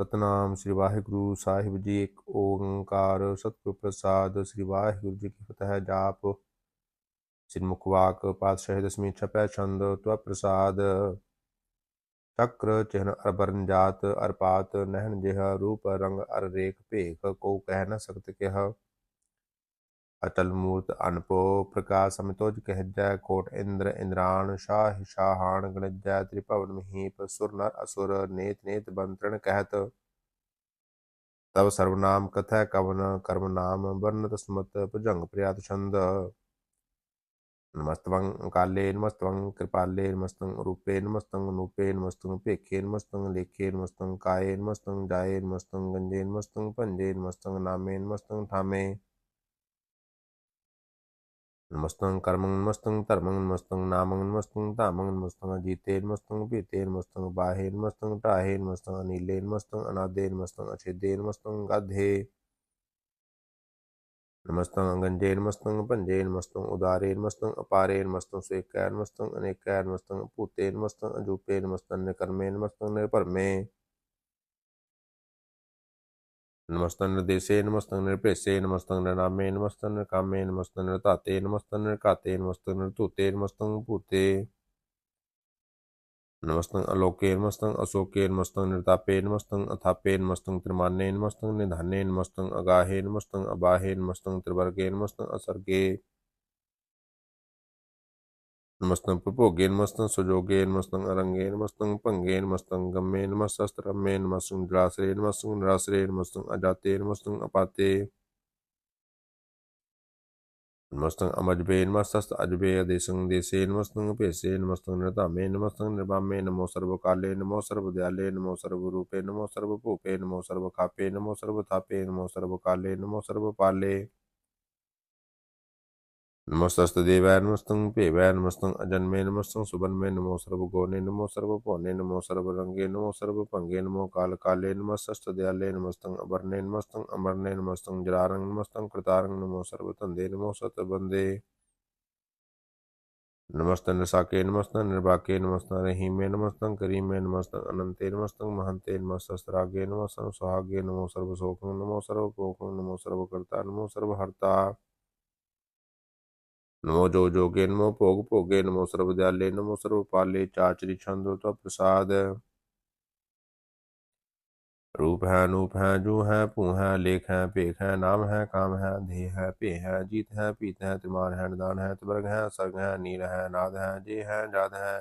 ਸਤਨਾਮ ਸ੍ਰੀ ਵਾਹਿਗੁਰੂ ਸਾਹਿਬ ਜੀ, ਇੱਕ ਓੰਕਾਰ ਸਤਿਗੁਰ ਪ੍ਰਸਾਦ ਸ੍ਰੀ ਵਾਹਿਗੁਰੂ ਜੀ ਕੀ ਫਤਿਹ। ਜਾਪ ਸ੍ਰੀ ਮੁਖਵਾਕ ਪਾਤਸ਼ਾਹ ਦਸਮੀ ਛਪੈ ਛੰਦ ਤਵ ਪ੍ਰਸਾਦ। ਚਕਰ ਚਿਹਨ ਅਰਬਰਨ ਜਾਤ ਅਰਪਾਤ, ਨਹਿਣ ਜਿਹ ਰੂਪ ਰੰਗ ਅਰ ਰੇਖ ਭੇਖ ਕੋ ਕਹਿ ਨ ਸਕਤ ਕਿਹ। अतलमूर्त अनपो प्रकाश समितोज कहजय कोट इंद्र इंद्राण, शाह शाहाण गणजय त्रिपवन महीप, सुर नर असुर, नेत नेत बंत्रण कहत। तब सर्वनाम कथ कवन, कर्म नाम वर्णत स्मृत भुजंग प्रयात छंद। नमस्त काले, नमस्तवं कृपाले नमस्तं रूपे नमस्तं नूपे नमस्तं पेखे नमस्तं लेखे नमस्तं काये नमस्तं जाये नमस्तं गंजे नमस्तं पंजे नमस्तं नामे नमस्तं ठामे। नमस्तं कर्मं नमस्तं धर्मं नमस्तं नामं नमस्तं धामं नमस्तं अजीते नमस्तं पीते नमस्तं बाहे नमस्तं टाहे नमस्तं अनिले नमस्तं अनादे नमस्तं अछेदे नमस्तं गाधे नमस्तं गंजे नमस्तं पंजे नमस्तं उदारे नमस्तं अपारे नमस्तं स्वेकै नमस्तं अनेकै नमस्तं भूते नमस्तं अजूपे नमस्तं निकर्मे नमस्तं निर्भरमे नमस्तं देशे नमस्तन निरपेशे नमस्तन नामे नमस्तन कामे नमस्तन ताते नमस्तन काते नमस्तन तूते नमस्तन पूते नमस्तंग अलोके नमस्तंग अशोके नमस्तंग निर्तापे नमस्तंग अथापे नमस्तंग त्रिमाने नमस्तंग निधाने नमस्तंग अगाहे नमस्तंग अबाहे नमस्तंग त्रिवर्गे नमस्तंग असर्गे नमस्तं प्रभोगे नमस्तं सुजोगे नमस्तं अरंगे नमस्तं पंगे नमस्तं गम्मे नमस्तस्त्रमे नमस्तं निराश्रे नमस्तं निराश्रे नमस्तं अजाते नमस्तं अपाते नमस्तं अमजबे नमस्तस्त अजबे अदेशं देशे नमस्तं पेशे नमस्तं नृतामे नमस्तं निर्वामे नमो सर्वकाले नमो सर्वदयाले नमो सर्वरूपे नमो सर्वभूपे नमो सर्वखापे नमो सर्वथापे नमो सर्वकाले नमो सर्वपाले नमस्तस्तदेवाय नमस्तं पेवाय नमस्तं अजन्मे नमस्तं सुबन्मे नमो सर्वगौणे नमो सर्वपौने नमो सर्वरंगे नमो सर्वपंगे नमो काल काले नमस्तस्तदयाले नमस्तं अवर्णे नमस्तं अमरणे नमस्तं जरारंग नमस्तं कृतारंग नमो सर्वतंदे नमो सतबंदे नमस्तं नसाके नमस्तं निर्वाके नमस्तं रहीमे नमस्तं करीमे नमस्तं अनंते नमस्तं महंते नमस्तस्त्रागे नमस्तं सुहागे नमो सर्वशोकं नमो सर्वपोकं नमो सर्वकर्ता नमो सर्वहर्ता नमो जो जोगे नमो, भोग भोगे, नमो सर्वदयाले, नमो सर्वपाले, चाचरी छंदो तो प्रसाद। रूप है, नूप है, जू है, पू है, लेख है, पेख है, नाम है, काम है धे है पे है, जीत है, पीत है त्रिमान है, निदान है, त्वर्ग है, सर्ग है नील है, नाद है, जे है, जाद है।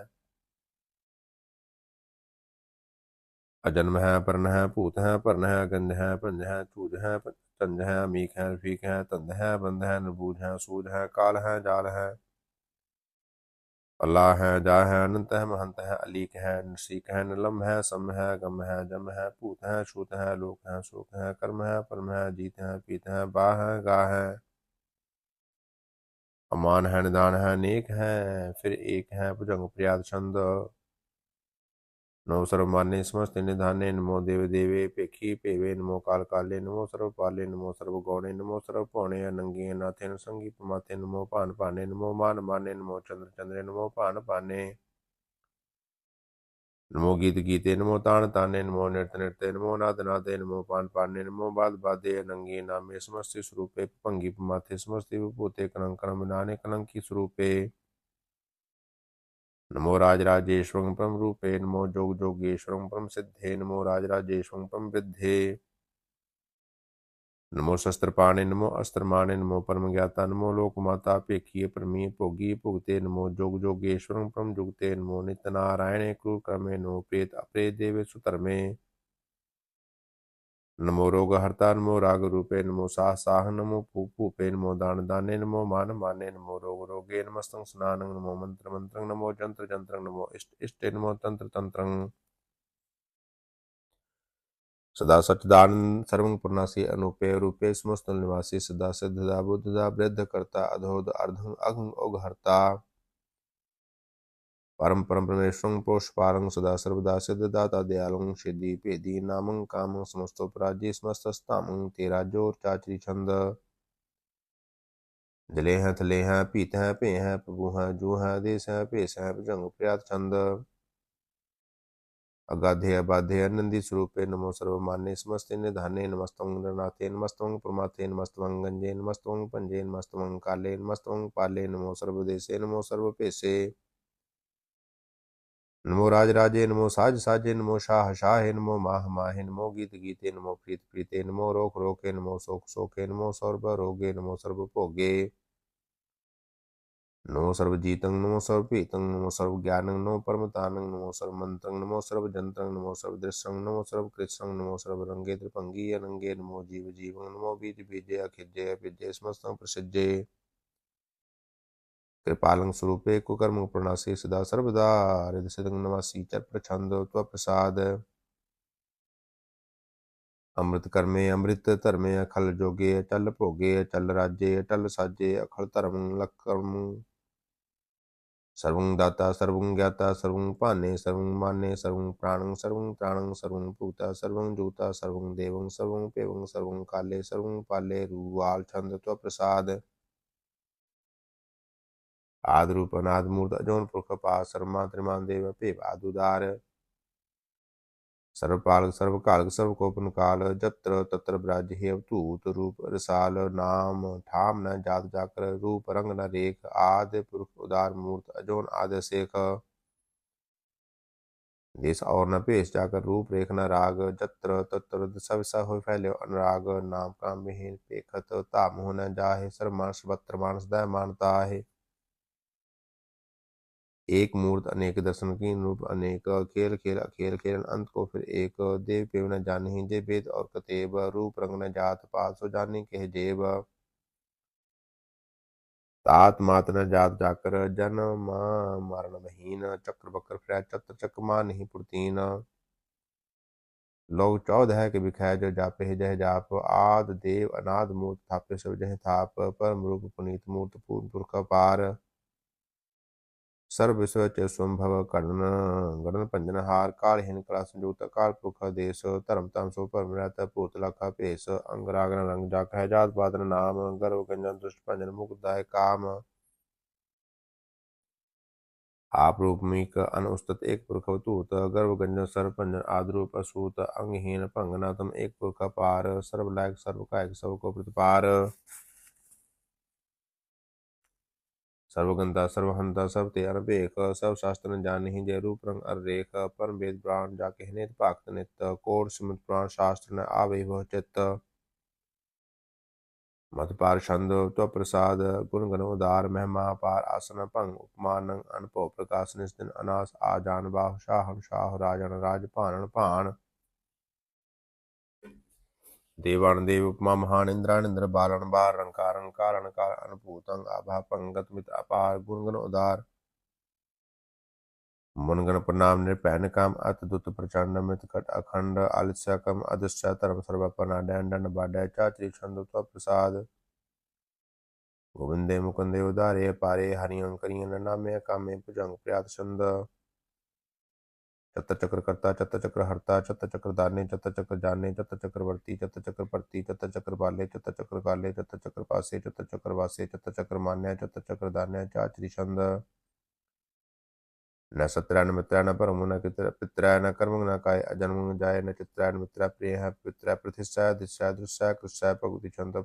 अजन्म है, पर्ण है, पूत है, पर्ण है, गंध है, पंज है चूज़ है तंज है मीख है फीक है तंद है बंद है नबूज है सूद है काल है जाल। है अल्लाह है जा है अनंत है महंत है अलीक है नसीक है निलम है सम है गम है जम है पूत है छूत है लोक है शोक है कर्म है परम है जीत है पीत है बा है गा है अमान है निदान है नेक है फिर एक है भुजंग प्रियाद छंद। नमो सर्वमान्य समस्त निधाने नमो देव देवे पेखी पेवे नमो काल काले नमो सर्वपाले नमो सर्वगौणे नमो सर्वपौणे अनंगी नाथे संगी पमाथे नमो पान पाने नमो मान माने नमो चंद्र चंद्रे नमो पान पाने नमो गीत गीते नमो तान ताने नमो नृत्य नृत्य नमो नाद नादे नमो पान पाने नमो बाद बादे अनंगी नामे समस्त स्वरूपे पंगी पमाथे समस्त विभूते कलंक कलम नाने कलंकी स्वरूपे नमो राजराजेश्वरं परम रूपे, नमो जोग जोगेश्वरं परम सिद्धे, नमो राजराजेश्वरं परम वृद्धे। नमो शस्त्रपाणे, नमो अस्त्रमाणे, नमो परम ज्ञाता नमो लोकमाता, पेखीय परमी भोगी भुगते, नमो जोग जोगेश्वरं परम जुगते, नमो नित्य नारायणे क्रूर क्रमे नमो प्रेत अप्रेत देवे, सुतरमे। नमो रोग हरता, नमो राग रूपे, नमो साह साह, नमो भूपे नमो दान दाने, नमो मान माने, नमो रोग रोगे नमस्तंग स्नान नमो मंत्र मंत्र नमो जंत्र जंत्र नमो इष्ट इष्ट, नमो तंत्र तंत्र सदा सच्चिदानंद सर्वं पूर्णासी, अनुपे रूपे समस्त निवासी सदा सिद्धदा बुद्धदा वृद्ध करता अधोद अर्धं अघं ओघहर्ता। परम परम परमेश्वर पोषपारं सदा सर्वदा सिद्धदाता दयालुं सिद्धि पेदी नामं कामं समस्तोपराज्य समस्तस्तामं तेरा ज़ोर चाचरी छंद जले हैं थले हैं पीत हैं पे हैं प्रभु हैं जू हैं देश हैं पेश हैं भुजंग प्रियात छंद अगाधे अबाधे नंदी स्वरूपे नमो सर्वमान्य समस्ते निधाने नमस्तवं नरनाथे नमस्तवं प्रमाथे नमस्तवं गंजे नमस्तवं पंजे नमस्तवं काले नमस्तवं पाले नमो सर्वदेशे नमो सर्वपेशे नमो राज राजे नमो साज साजे नमो शाह शाहे नमो माह माहे नमो गीत गीते नमो प्रीत प्रीते नमो रोक रोके नमो शोक शोके नमो सर्व रोगे नमो सर्व भोगे नमो सर्व सर्वजीतं नमो सर्वपीतं नमो सर्वज्ञानं नमो परमतानं नमो सर्वमन्त्रं नमो सर्वजन्त्रं नमो सर्वदृश्यं नमो सर्वकृत्सं नमो सर्वरङ्गे त्रिपङ्गी अनङ्गे नमो जीव जीवं नमो बीज बीजे अखिज्ये अभिज्ये समस्तं प्रसिज्ये कृपालं स्वरूपे कुकर्म प्रणासी सदा सर्वदा हृदय नमसी चर प्रछंद प्रसाद। अमृत कर्मे अमृत धर्मे अखल जोगे अचल भोगे अचल राजे अटल साजे अखल धर्म लक्कर्म सर्वं दाता, सर्वं ज्ञाता, सर्वं पाने, सर्वं माने, सर्वं प्राणं, सर्वं त्राणं सर्वं पूता सर्वं जूता, सर्वं देवं, सर्वं पेवं, सर्वं काले सर्वं पाले रुवाल छंद प्रसाद आदरूप अनादमूर्त अजोन पुरख पास सर्मा त्रिमान देव पे आदुदार सर्वपाल सर्वकाल सर्वकोपन काल जत्र तत्र ब्राज हे अवतूत रूप रसाल नाम ठाम न जात जाकर रूप रंग न रेख आदि पुरुष उदार मूर्त अजोन आद शेख देश और न पेश जाकर रूप रेख न राग जत्र तत्र सब स हो फैले अनुराग नाम काम विहीन पेखत ताम हो न जाहे सर्वमानस बत्र मानस दय मानता है एक मूर्त, अनेक दर्शन की रूप अनेक खेल खेल अखेल खेल अंत को फिर एक देव पे न जानी जे वेद और कतेब रूप रंग न जात पात, सो जानी कह जेब। तात मात न जात जाकर जन मरण महीन, चक्र बकर फिर, चत्र चक्रमा नहीं पुरतीन। लोग चौदह के बिखाय जो जापे जह जाप, आद देव, अनाद मूर्त थापे, सब जह थाप, परम रूप पुनीत मूर्त पूर्ण पुरख पार। सर्व विश्व च स्वंभव कर्ण गणन पंजन हार कालहीन कला संयुक्त काल पुख देश धर्म तम सो परमरत पूत लखा पेश अंगरागन रंग जाक जात बादन नाम गर्व गंजन दुष्ट पंजन मुक्ताय काम आप रूपमिक अनुस्तत एक पुरख तूत गर्व गंजन सर्व पंजन आद्रूप असूत अंगहीन पंगना तुम एक पुरख पार सर्व लायक सर्व कायक सबको प्रतिपार सर्वगंता सर्वहंता सब ते अनपेख सब शास्त्र जान ही जय रूप रंग अर रेख परम वेद प्राण जाके नित पाक्त नित कोट सुमत प्राण शास्त्र न आवे वह चित्त मत पार छंद तो प्रसाद गुण गण उदार महिमा पार आसन भंग उपमान अनपो प्रकाश निस्दिन अनास आजान बाह शाहन शाह राजन राज पान पान देवान देव उपमा महान इंद्रान इंद्र बालन बार रंकार कारण कार अनुभूतं आभा पंगत मित अपार गुणगण उदार। मुनगण प्रणाम निरपैन काम अतदुत प्रचंड मित कट अखंड आलिस्य कम अदृश्य धर्म सर्वपना डैंडन बाडय चाचरी छंद प्रसाद। गोविंदे मुकुंदे उदारे पारे हरियं करियन नामे कामे भुजंग प्रियात छंद चत्र चक्र कर्ता चत्र चक्र हरता चक्र दाने चत्र चक्र जाने चत्र चक्रवर्ती चक्र परती चत्र चक्र बाले चत्र चक्र काले चत्र चक्र पासे चत्र चक्र वासे चत्र चक्र मान्य चत्र चक्र दान्य चाचरी छंद न सत्रा न मित्रा न परम, न पित्रा न कर्म न काय अजन्म जाय, न चित्रा न मित्रा, प्रिय, पित्रा प्रतिष्ठा दिशा दृश्य कृष्या पगुति छंद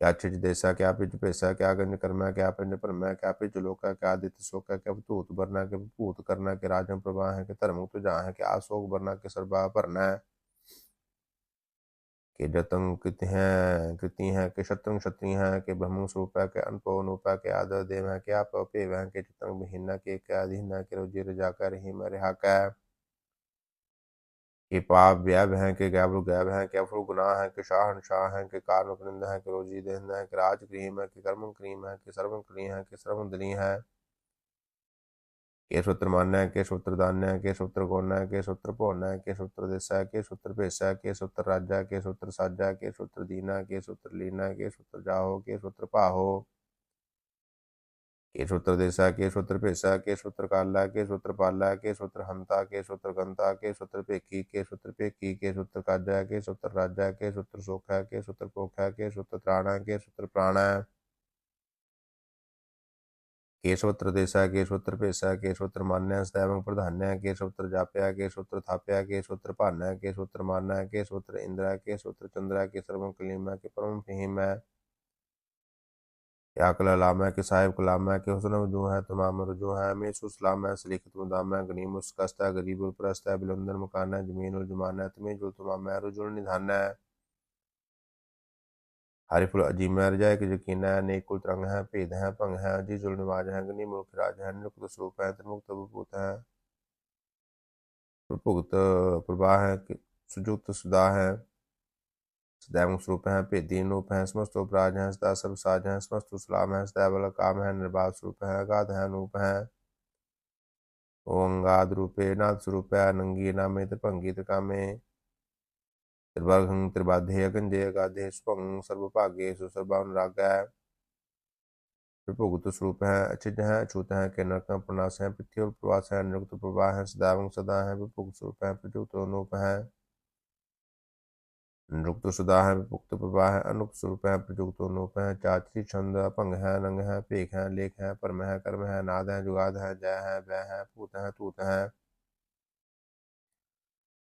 क्या छिज देसा क्या पिज पैसा क्या गंज कर्मा, क्या पंज परमा, क्या पिज लोका, क्या आदित्य शोका, क्या भूत भरना के भूत करना के राजम प्रभा है के धर्म तो जहाँ है के आशोक भरना के सर्वा भरना है। के जतंग कृति हैं कृति हैं, के शत्रंग क्षत्रि हैं, के ब्रह्म स्वरूप है के अनपो अनुपा के आदर देव है, के आप पे वह के चितंग विहीन, के क्या अधीन के रोजी रजा कर ही मरे हा। कै पाप व्यय हैं कि गैबरु गैब हैं कि अफरु गुनाह है कि शाहन शाह हैं कि कार्म करिंद है कि रोजी देहन है कि राज क्रीम है कि कर्म क्रीम है कि सर्वम क्री है कि सर्वम दली है के सूत्र मान्य है के सूत्र दान्य है के सूत्र गौन है के सूत्र पौन है के सूत्र दिशा है के सूत्र पेशा है के सूत्र राजा के सूत्र साजा के सूत्र दीना के सूत्र लीना के सूत्र जाहो के सूत्र पाहो के सूत्र देशा के सूत्र पेशा के सूत्र काला के सूत्र पाला के सूत्र हमता के सूत्र गंता के सूत्र पेखी के सूत्र पेखी के सूत्र काजा के सूत्र राजा के सूत्र सोखा के सूत्र पोखा के सूत्र त्राणा के सूत्र प्राणा के सूत्र देशा के सूत्र पेशा के सूत्र मान्या सदैव प्रधान्या के सूत्र जाप्या के सूत्र थाप्या के सूत्र भान्या के सूत्र मान्या के सूत्र इंद्रा के सूत्र चंद्रा के सर्वम कलीमा के परम फहीम है कि साहिब कलाम है कि हुसन वज़ू है, तमाम रजू है में सुसलाम है सलीखत मुदाम है गनीम उसकस्त है, गरीब प्रस्त है, बिलंदर मकान है, ज़मीन उलजमान है तमें जुल तमाम है रुजुल निधान है। हारिफुल अजीम है रजाय के यकीन है, नेक नेकुल तरंग है, भेद है भंग है अजीजुल नवाज़ है, गनी मुल्क राज है निरुक्त स्वरूप है त्रिमुक्त भूत है। प्रभुक्त प्रवाह है सुजुक्त सुदा है। सदैव स्वरूप है, भेदी अनूप है, समस्त उपराज है, सदा सर्व साज है, समस्त सलाम है, सदैव काम है, निर्बाध स्वरूप है, अगाध है, अनूप है। ओंगाद रूपे नाथ स्वरूप है नंगी नामे, त्रिभंगी त्रिकामे। त्रिवर्गं त्रिबाधे अगंजे अगाधे स्वंग सर्वभागे सुसर्वानुराग है विभुगत स्वरूप है अचिज है, अछूत है के नरक प्रनाश है, पृथ्वी प्रवास है, निरुक्त प्रवाह है सदावंग सदा है विभुगत स्वरूप है प्रजुक्त अनूप है। निरुक्त सुदा है विभुक्त प्रवाह है, अनुप स्वरूप है प्रजुक्त अनूप है। चाचरी छंद भंग है, नंग है, पेख है, लेख है, परम है, कर्म है, नाद है, जुगाद है, जय है वह है, पूत है, तूत है।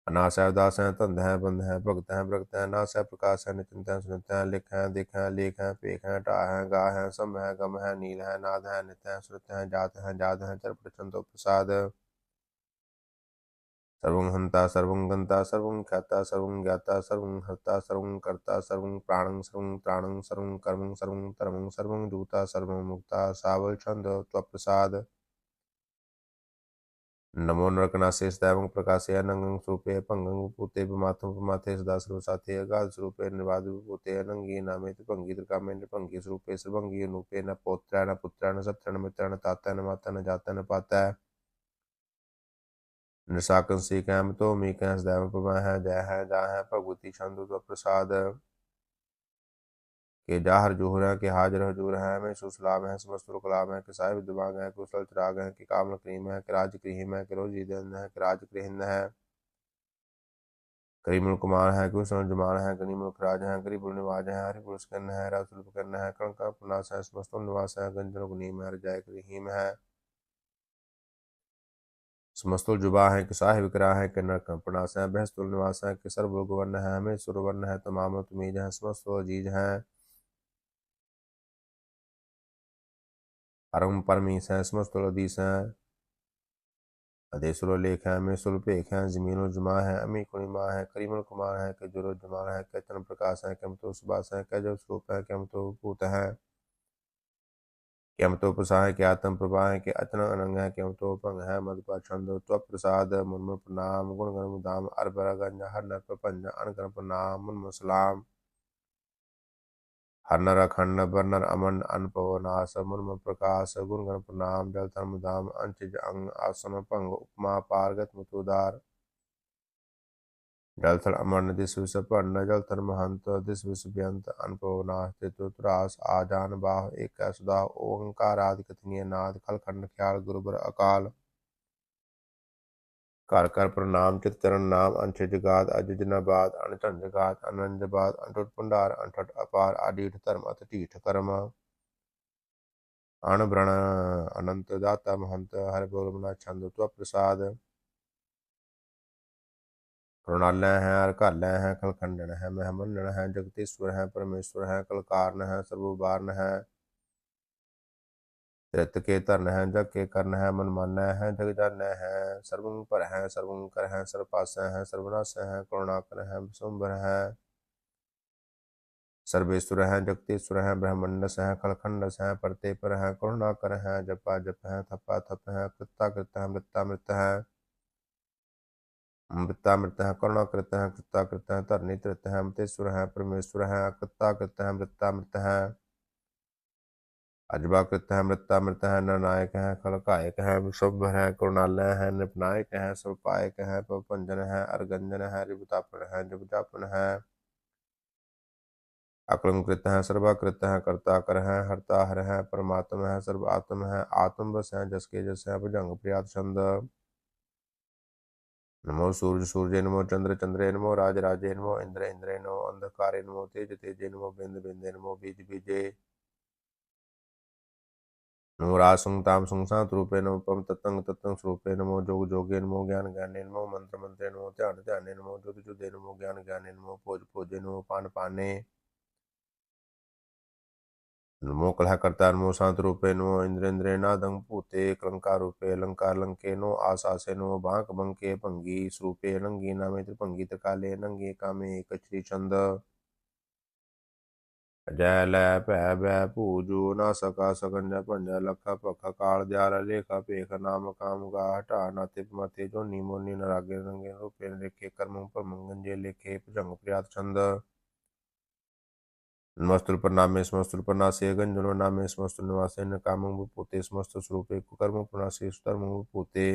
अनास है, उदास है, तंद है, बंद है, भगत है भगत है, नास है, प्रकाश है, निचिंत है, सुनित है, लिख है, दिख है, लेख है, पेख है, टा है, गा है, सम है, गम है, नील है, नाद है नित है श्रुत है, जात है जात है चर प्रचंदो प्रसाद सर्वं हंता सर्वं गंता सर्वं ख्याता, सर्वं ज्ञाता, सर्वं हर्ता, सर्वं कर्ता, सर्वं प्राणं, सर्वं त्राणं, सर्वं कर्मं, सर्वं धर्मं सर्वं दूता, सर्वं मुक्ता, सावल छंद, त्वप्रसाद। नमो नरकनासे सदैवं प्रकाशे अनंगं स्वरूपे पंगं पूते पमाथं पमाथे सदा सर्वसाथे अगाध स्वरूपे निर्वाद विभूते अनंगी नामे त्रिभंगी त्रिकामे नृभंगी स्वरूपे सर्वंगी अनूपे न पौत्र न पुत्र न सत्र न मित्र न ताता न माता न जाता न पाता है निसाकं सी कैम तो मी कैं सदैव पमा है, जय है जा है भगवती छंदु प्रसाद के जाहर जोहर है, कि हाजर हजूर है में सुसलाम है, समस्त कलाम है, कि साहिब दिमाग है, कि उसल चिराग है, कि कामल करीम है, कि राज करीम है, कि रोजी दिन है, कि राज करिंद है। करीमुल कुमार है, कि जमान है गनीमुल खराज है गरीबुल निवाज है हरिपुल स्कन है रासुल पकन है कणका पुनास है, समस्त निवास है, गंजन, गुनीम है रजाय करीम है। समस्तुल जुबा है, कि साहिब करा है, कि नरक प्रणास है बहस्तुल निवास है, कि सर्व गुवन है हमें सुरवन है, तमाम तुमीज है, समस्त अज़ीज़ हैं। परम परमीस हैं, समस्त हदीस हैं। अदेसुल लेख है मेसुल पेख है ज़मीन जुमा है अमी कुणिमा है, करीमुल कुमार है के जुरो जमाल है के चन प्रकाश है कम तो सुबास है के जो स्वरूप है कम तो भूत है। कम तो प्रसाद है के आत्म प्रभा है के अचन अनंग है कम तो भंग है मधुपा छंद त्व प्रसाद मुनमुन प्रणाम गुण गण मुदाम अरबर गंज हर नर प्रपंज अनगण प्रणाम मुनमुन सलाम हर नर अखंड बर्नर अमन अनपवनास मुर्म प्रकाश गुण गण प्रणाम जल धर्म धाम अंचिज अंग आसन भंग उपमा पारगत मुतुदार Delta among this was upon Najaltar Mahanto, this was Biant Anpona, Tutras, Ajan Bah, Ekasda, Onkara, Katni, Nath, Kalkan Kyal, Gurubur Akal. ਘਰ ਘਰ ਪ੍ਰਣਾਮ ਚਿਤਰਨ ਨਾਮ ਅੰਛੇ ਜਗਾਤ ਅਜਜਨਾਬਾਦ ਅਨਟਨ ਜਗਾਤ ਅਨੰਦਬਾਦ ਅੰਟਟ ਭੰਡਾਰ ਅੰਟਟ ਅਪਾਰ ਆਡੀਠ ਧਰਮ ਅਤ ਢੀਠ ਕਰਮ ਅਣਬ੍ਰਣ ਅਨੰਤ ਦਾਤਾ ਮਹੰਤ ਹਰਿ ਬੋਲ ਬਨਾ ਛੰਦ ਤਵ ਪ੍ਰਸਾਦ ਕਰੁਣਾਲੈ ਹੈ ਅਰਘਾਲੈ ਹੈ ਕਲਖੰਡਨ ਹੈ, ਮਹਿਮੰਡਨ ਹੈ, ਜਗਤੇਸ਼ਵਰ ਹੈ, ਪਰਮੇਸ਼ਵਰ ਹੈ, ਕਲਕਾਰਨ ਹੈ ਸਰਬਵਾਰਨ ਹੈ। ਤ੍ਰਿਤ ਕੇ ਧਰਨ ਹੈ, ਜਗ ਕੇ ਕਰਨ ਹੈ, ਮਨਮਾਨਾ ਹੈ ਜਗ ਜਾਣੈ ਹੈ ਸਰਵੰ ਪਰ ਹੈ ਸਰਵੰ ਕਰ ਹੈ, ਸਰਪਾਸੈ ਹੈ, ਸਰਵਨਾਸ ਹੈ, ਕਰੁਣਾਕਰ ਹੈ ਸੁੰਬਰ ਹੈ। ਸਰਵੇਸ਼ਵਰ ਹੈ, ਜਗਤੇਸ਼ਵਰ ਹੈ, ਬ੍ਰਹਮੰਡਸ ਹੈ, ਖਲਖੰਡਸ ਹੈ ਪਰਤੇ ਪਰ ਹੈ, ਕਰੁਣਾਕਰ ਹੈ ਜਪਾ ਜਪ ਹੈ ਥਪਾ ਥਪ ਹੈ ਕ੍ਰਿਤਾ ਕ੍ਰਿਤਾ ਮ੍ਰਿਤਾ ਮ੍ਰਿਤ ਹੈ। मृत है मृता करुणा कृत कृता कृत है तरनी तृत है परमेश्वर है कृता कृत है मृता मृत है अजबा है है है खलकायक है विशुभर है करुणालय है निपनायक है स्वपायक है पपंजन है अर्गंजन है रिबुतापन है जबजापन है अकलंकृत है सर्वाकृत है कर्ता कर है हरता हर है परमात्म है सर्व आत्म है आत्म बस है जसके जस है भुजंग प्रियात छंद नमो सूर्य सूर्य नमो चंद्र चंद्र नमो राज राजे नमो इंद्र इंद्र नमो अंधकार नमो तेज तेजे नमो बिंद बिंद नमो बीज बीजे। नमो रासं ताम संसात रूपे नमो पम तत्तंग तत्तंग स्वरूपे नमो जोग जोगे नमो ज्ञान ज्ञाने नमो मंत्र मंत्रे नमो ध्यान ध्याने नमो ज्योति ज्योति नमो ज्ञान ज्ञाने नमो भोज भोजे नमो पान पाने। नमो कलह कर्ता नमो शांत रूपे नमो इंद्रेन्द्रे नादं पूते कलंकार रूपे अलंकार लंके नो आशासे नो बांक बंके भंगी स्वरूपे लंगी नामे त्रिभंगी त्रिकाले नंगे कामे कचरी चंद जय लय भै भै पूजू ना सका सकंज पंज लख पख काल द्यार लेख पेख नाम काम गा हटा नाते मते जो नीमो नी नरागे रंगे रूपे लेखे कर्म पर मंगंजे लेखे भुजंग प्रियात छंद नमस्तुल प्रणामे समस्तुल प्रणासे गंजनो नामे समस्तुल निवासे न कामं पोते समस्त स्वरूपे कुकर्म प्रणासे सुधर्म पोते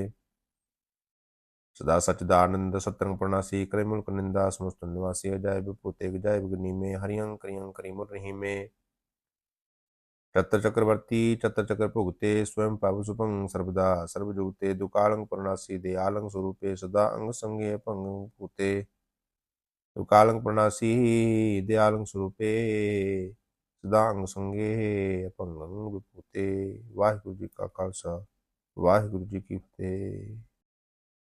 सदा सचिदानंद सत्रंग प्रणासी करिमुल निंदा समस्त निवासी अजाय पोते गजाय गनी में हरियं करियं करिमुल रही में चत्र चक्रवर्ती चत्र चक्र भुगते स्वयं पाप सुपंग सर्वदा सर्वजुगते दुकालंग प्रणासी दयालंग स्वरूपे पुते कालंग प्रणासी दयालंग स्वरूपे सदांग संगे अपंग विपूते वाहिगुरु जी का खालसा, वाहिगुरु जी की फतेह।